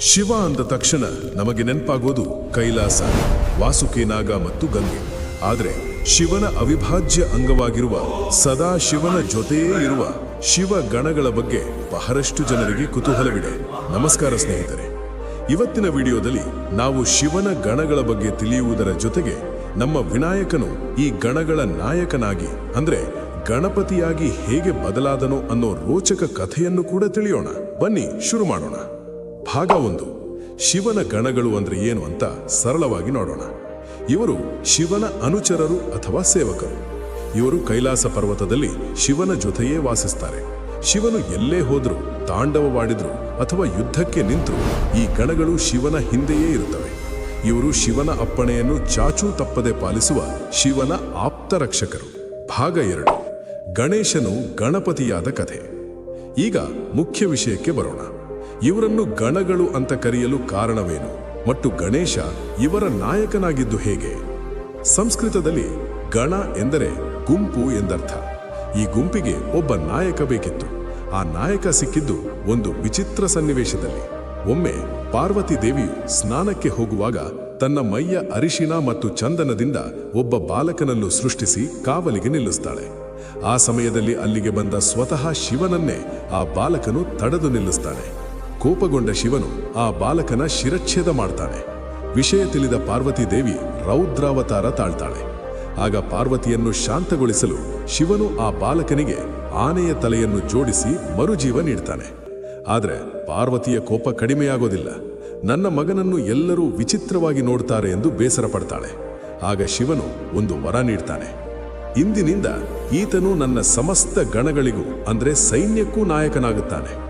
ಶಿವ ಅಂದ ತಕ್ಷಣ ನಮಗೆ ನೆನಪಾಗೋದು ಕೈಲಾಸ ವಾಸುಕೇನಾಗ ಮತ್ತು ಗಂಗೆ. ಆದರೆ ಶಿವನ ಅವಿಭಾಜ್ಯ ಅಂಗವಾಗಿರುವ ಸದಾ ಶಿವನ ಜೊತೆಯೇ ಇರುವ ಶಿವ ಗಣಗಳ ಬಗ್ಗೆ ಬಹಳಷ್ಟು ಜನರಿಗೆ ಕುತೂಹಲವಿದೆ. ನಮಸ್ಕಾರ ಸ್ನೇಹಿತರೆ. ಇವತ್ತಿನ ವಿಡಿಯೋದಲ್ಲಿ ನಾವು ಶಿವನ ಗಣಗಳ ಬಗ್ಗೆ ತಿಳಿಯುವುದರ ಜೊತೆಗೆ ನಮ್ಮ ವಿನಾಯಕನು ಈ ಗಣಗಳ ನಾಯಕನಾಗಿ, ಅಂದ್ರೆ ಗಣಪತಿಯಾಗಿ ಹೇಗೆ ಬದಲಾದನು ಅನ್ನೋ ರೋಚಕ ಕಥೆಯನ್ನು ಕೂಡ ತಿಳಿಯೋಣ. ಬನ್ನಿ, ಶುರು ಮಾಡೋಣ. ಭಾಗ ಒಂದು ಶಿವನ ಗಣಗಳು ಅಂದ್ರೆ ಏನು ಅಂತ ಸರಳವಾಗಿ ನೋಡೋಣ. ಇವರು ಶಿವನ ಅನುಚರರು ಅಥವಾ ಸೇವಕರು. ಇವರು ಕೈಲಾಸ ಪರ್ವತದಲ್ಲಿ ಶಿವನ ಜೊತೆಯೇ ವಾಸಿಸ್ತಾರೆ. ಶಿವನು ಎಲ್ಲೇ ಹೋದ್ರು, ತಾಂಡವವಾಡಿದ್ರು ಅಥವಾ ಯುದ್ಧಕ್ಕೆ ನಿಂತು ಈ ಗಣಗಳು ಶಿವನ ಹಿಂದೆಯೇ ಇರುತ್ತವೆ. ಇವರು ಶಿವನ ಅಪ್ಪಣೆಯನ್ನು ಚಾಚೂ ತಪ್ಪದೆ ಪಾಲಿಸುವ ಶಿವನ ಆಪ್ತ ರಕ್ಷಕರು. ಭಾಗ ಎರಡು. ಗಣೇಶನು ಗಣಪತಿಯಾದ ಕಥೆ. ಈಗ ಮುಖ್ಯ ವಿಷಯಕ್ಕೆ ಬರೋಣ. ಇವರನ್ನು ಗಣಗಳು ಅಂತ ಕರೆಯಲು ಕಾರಣವೇನು? ಮತ್ತು ಗಣೇಶ ಇವರ ನಾಯಕನಾಗಿದ್ದು ಹೇಗೆ? ಸಂಸ್ಕೃತದಲ್ಲಿ ಗಣ ಎಂದರೆ ಗುಂಪು ಎಂದರ್ಥ. ಈ ಗುಂಪಿಗೆ ಒಬ್ಬ ನಾಯಕ ಬೇಕಿತ್ತು. ಆ ನಾಯಕ ಸಿಕ್ಕಿದ್ದು ಒಂದು ವಿಚಿತ್ರ ಸನ್ನಿವೇಶದಲ್ಲಿ. ಒಮ್ಮೆ ಪಾರ್ವತಿ ದೇವಿಯು ಸ್ನಾನಕ್ಕೆ ಹೋಗುವಾಗ ತನ್ನ ಮೈಯ ಅರಿಶಿನ ಮತ್ತು ಚಂದನದಿಂದ ಒಬ್ಬ ಬಾಲಕನನ್ನು ಸೃಷ್ಟಿಸಿ ಕಾವಲಿಗೆ ನಿಲ್ಲಿಸ್ತಾಳೆ. ಆ ಸಮಯದಲ್ಲಿ ಅಲ್ಲಿಗೆ ಬಂದ ಸ್ವತಃ ಶಿವನನ್ನೇ ಆ ಬಾಲಕನು ತಡೆದು ನಿಲ್ಲಿಸ್ತಾನೆ. ಕೋಪಗೊಂಡ ಶಿವನು ಆ ಬಾಲಕನ ಶಿರಚ್ಛೇದ ಮಾಡ್ತಾನೆ. ವಿಷಯ ತಿಳಿದ ಪಾರ್ವತಿ ದೇವಿ ರೌದ್ರಾವತಾರ ತಾಳ್ತಾಳೆ. ಆಗ ಪಾರ್ವತಿಯನ್ನು ಶಾಂತಗೊಳಿಸಲು ಶಿವನು ಆ ಬಾಲಕನಿಗೆ ಆನೆಯ ತಲೆಯನ್ನು ಜೋಡಿಸಿ ಮರುಜೀವ ನೀಡ್ತಾನೆ. ಆದರೆ ಪಾರ್ವತಿಯ ಕೋಪ ಕಡಿಮೆಯಾಗೋದಿಲ್ಲ. ನನ್ನ ಮಗನನ್ನು ಎಲ್ಲರೂ ವಿಚಿತ್ರವಾಗಿ ನೋಡ್ತಾರೆ ಎಂದು ಬೇಸರ ಪಡ್ತಾಳೆ. ಆಗ ಶಿವನು ಒಂದು ವರ ನೀಡ್ತಾನೆ. ಇಂದಿನಿಂದ ಈತನು ನನ್ನ ಸಮಸ್ತ ಗಣಗಳಿಗೂ, ಅಂದ್ರೆ ಸೈನ್ಯಕ್ಕೂ ನಾಯಕನಾಗುತ್ತಾನೆ.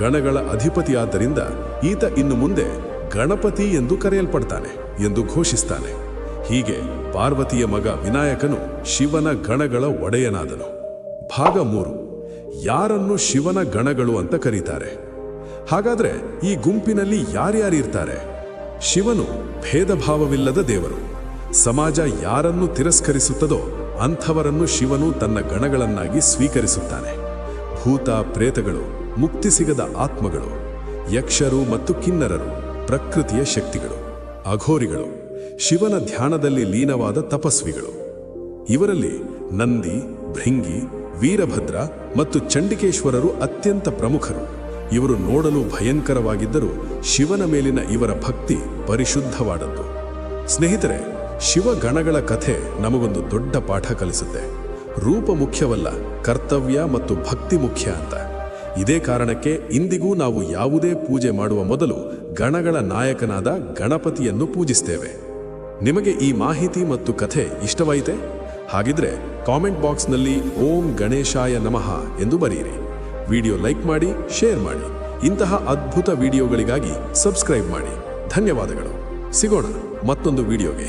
ಗಣಗಳ ಅಧಿಪತಿಯಾದ್ದರಿಂದ ಈತ ಇನ್ನು ಮುಂದೆ ಗಣಪತಿ ಎಂದು ಕರೆಯಲ್ಪಡ್ತಾನೆ ಎಂದು ಘೋಷಿಸ್ತಾನೆ. ಹೀಗೆ ಪಾರ್ವತಿಯ ಮಗ ವಿನಾಯಕನು ಶಿವನ ಗಣಗಳ ಒಡೆಯನಾದನು. ಭಾಗ ಮೂರು. ಯಾರನ್ನು ಶಿವನ ಗಣಗಳು ಅಂತ ಕರೀತಾರೆ? ಹಾಗಾದ್ರೆ ಈ ಗುಂಪಿನಲ್ಲಿ ಯಾರ್ಯಾರಿರ್ತಾರೆ ಶಿವನು ಭೇದ ಭಾವವಿಲ್ಲದ ದೇವರು. ಸಮಾಜ ಯಾರನ್ನು ತಿರಸ್ಕರಿಸುತ್ತದೋ ಅಂಥವರನ್ನು ಶಿವನು ತನ್ನ ಗಣಗಳನ್ನಾಗಿ ಸ್ವೀಕರಿಸುತ್ತಾನೆ. ಭೂತ, ಪ್ರೇತಗಳು ಮುಕ್ತಿ ಸಿಗದ ಆತ್ಮಗಳು, ಯಕ್ಷರು ಮತ್ತು ಕಿನ್ನರರು, ಪ್ರಕೃತಿಯ ಶಕ್ತಿಗಳು, ಅಘೋರಿಗಳು, ಶಿವನ ಧ್ಯಾನದಲ್ಲಿ ಲೀನವಾದ ತಪಸ್ವಿಗಳು. ಇವರಲ್ಲಿ ನಂದಿ, ಭೃಂಗಿ, ವೀರಭದ್ರ ಮತ್ತು ಚಂಡಿಕೇಶ್ವರರು ಅತ್ಯಂತ ಪ್ರಮುಖರು. ಇವರು ನೋಡಲು ಭಯಂಕರವಾಗಿದ್ದರೂ ಶಿವನ ಮೇಲಿನ ಇವರ ಭಕ್ತಿ ಪರಿಶುದ್ಧವಾದದ್ದು. ಸ್ನೇಹಿತರೆ, ಶಿವಗಣಗಳ ಕಥೆ ನಮಗೊಂದು ದೊಡ್ಡ ಪಾಠ ಕಲಿಸುತ್ತೆ. ರೂಪ ಮುಖ್ಯವಲ್ಲ, ಕರ್ತವ್ಯ ಮತ್ತು ಭಕ್ತಿ ಮುಖ್ಯ ಅಂತ. ಇದೇ ಕಾರಣಕ್ಕೆ ಇಂದಿಗೂ ನಾವು ಯಾವುದೇ ಪೂಜೆ ಮಾಡುವ ಮೊದಲು ಗಣಗಳ ನಾಯಕನಾದ ಗಣಪತಿಯನ್ನು ಪೂಜಿಸ್ತೇವೆ. ನಿಮಗೆ ಈ ಮಾಹಿತಿ ಮತ್ತು ಕಥೆ ಇಷ್ಟವಾಯಿತೆ? ಹಾಗಿದ್ರೆ ಕಾಮೆಂಟ್ ಬಾಕ್ಸ್ನಲ್ಲಿ ಓಂ ಗಣೇಶಾಯ ನಮಃ ಎಂದು ಬರೆಯಿರಿ. ವಿಡಿಯೋ ಲೈಕ್ ಮಾಡಿ, ಶೇರ್ ಮಾಡಿ. ಇಂತಹ ಅದ್ಭುತ ವಿಡಿಯೋಗಳಿಗಾಗಿ ಸಬ್ಸ್ಕ್ರೈಬ್ ಮಾಡಿ. ಧನ್ಯವಾದಗಳು. ಸಿಗೋಣ ಮತ್ತೊಂದು ವಿಡಿಯೋಗೆ.